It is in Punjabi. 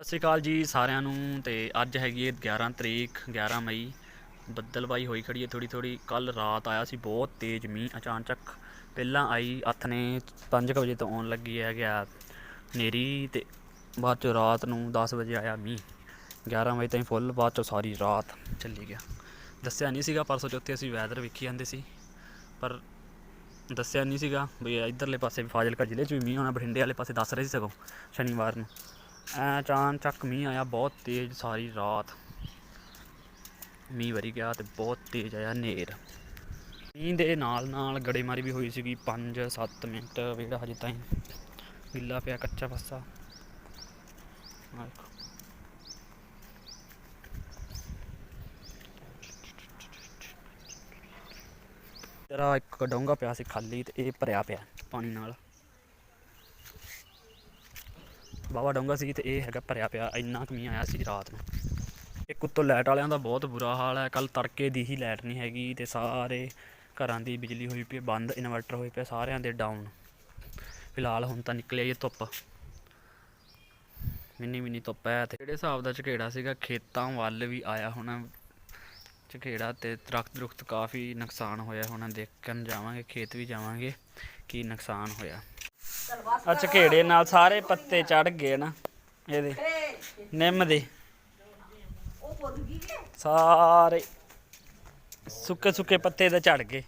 ਸਤਿ ਸ਼੍ਰੀ ਅਕਾਲ ਜੀ ਸਾਰਿਆਂ ਨੂੰ ਤੇ ਅੱਜ ਹੈਗੀ ਹੈ 11 ਤਰੀਕ 11 ਮਈ। ਬੱਦਲਬਾਈ ਹੋਈ ਖੜੀ ਹੈ ਥੋੜੀ ਥੋੜੀ ਕੱਲ ਰਾਤ ਆਇਆ ਸੀ, ਬਹੁਤ ਤੇਜ਼ ਮੀਂਹ, ਅਚਾਨਚਕ। ਪਹਿਲਾਂ ਆਈ ਹੱਥ ਨੇ 5 ਵਜੇ ਤੋਂ ਆਉਣ ਲੱਗੀ ਹੈ ਗਿਆ ਨੇਰੀ ਤੇ ਬਾਅਦ 'ਚੋਂ ਰਾਤ ਨੂੰ 10 ਵਜੇ ਆਇਆ ਮੀਂਹ। 11 ਵਜੇ ਤਾਈਂ ਫੁੱਲ, ਬਾਅਦ 'ਚੋਂ ਸਾਰੀ ਰਾਤ ਚੱਲੀ ਗਿਆ। ਦੱਸਿਆ ਨਹੀਂ ਸੀਗਾ, ਪਰਸੋਂ ਚੌਥੇ ਅਸੀਂ ਵੈਦਰ ਵੇਖੀ ਜਾਂਦੇ ਸੀ। ਪਰ ਦੱਸਿਆ ਨਹੀਂ ਸੀਗਾ, ਵੀ ਇਧਰਲੇ ਪਾਸੇ ਫਾਜ਼ਿਲਕਾ ਜ਼ਿਲ੍ਹੇ 'ਚ ਵੀ ਮੀਂਹ ਹੋਣਾ, ਬਠਿੰਡੇ ਵਾਲੇ ਪਾਸੇ ਦੱਸ ਰਹੇ ਸੀ ਸਗੋਂ, ਸ਼ਨੀਵਾਰ ਨੂੰ। ਅਚਾਨਚਕ ਮੀਂਹ ਆਇਆ, ਬਹੁਤ ਤੇਜ਼ ਸਾਰੀ ਰਾਤ। ਮੀਂਹ ਵਰੀ ਗਿਆ ਤੇ ਬਹੁਤ ਤੇਜ਼ ਆਇਆ ਹਨੇਰ ਮੀਂਹ ਦੇ ਨਾਲ ਨਾਲ ਗੜੇਮਾਰੀ ਵੀ ਹੋਈ ਸੀਗੀ 5-7 ਮਿੰਟ ਜਿਹੜਾ ਹਜੇ ਤਾਈਂ ਗਿੱਲਾ ਪਿਆ ਕੱਚਾ ਪੱਸਾ ਆਹ ਤੇਰਾ ਇੱਕ ਡੋਂਗਾ ਪਿਆ ਸੀ ਖਾਲੀ ਤੇ ਇਹ ਭਰਿਆ ਪਿਆ ਪਾਣੀ ਨਾਲ। ਬਾਵਾ ਡੋਂਗਾ ਸੀ ਤੇ ਇਹ ਹੈਗਾ ਭਰਿਆ ਪਿਆ, ਇੰਨਾ ਕੁ ਮੀਂਹ ਆਇਆ ਸੀ ਰਾਤ ਨੂੰ। ਇੱਕ ਉੱਤੋਂ ਲਾਈਟ ਵਾਲਿਆਂ ਦਾ ਬਹੁਤ ਬੁਰਾ ਹਾਲ ਹੈ ਕੱਲ ਤੜਕੇ ਦੀ ਹੀ ਲਾਈਟ ਨਹੀਂ ਹੈਗੀ ਤੇ ਸਾਰੇ ਘਰਾਂ ਦੀ ਬਿਜਲੀ ਹੋਈ ਪਈ ਬੰਦ ਇਨਵਰਟਰ ਹੋਏ ਪਿਆ ਸਾਰਿਆਂ ਦੇ ਡਾਊਨ ਫਿਲਹਾਲ ਹੁਣ ਤਾਂ ਨਿਕਲਿਆ ਇਹ ਧੁੱਪ। ਮਿੰਨੀ ਮਿੰਨੀ ਧੁੱਪ ਹੈ ਤੇ ਜਿਹੜੇ ਹਿਸਾਬ ਦਾ ਝਕੇੜਾ ਸੀਗਾ, ਖੇਤਾਂ ਵੱਲ ਵੀ ਆਇਆ ਹੋਣਾ। ਝਕੇੜਾ ਤੇ ਦਰਖਤ ਦਰੁਖਤ ਕਾਫੀ ਨੁਕਸਾਨ ਹੋਇਆ ਹੋਣਾ, ਦੇਖਣ ਜਾਵਾਂਗੇ, ਖੇਤ ਵੀ ਜਾਵਾਂਗੇ, ਕੀ ਨੁਕਸਾਨ ਹੋਇਆ। ਆ ਝਕੇੜੇ ਨਾਲ ਸਾਰੇ ਪੱਤੇ ਚੜ ਗਏ ਨਾ ਇਹਦੇ। ਨਿੰਮ ਦੇ। ਸਾਰੇ ਸੁੱਕੇ ਸੁੱਕੇ ਪੱਤੇ ਤੇ ਝੜ ਗਏ।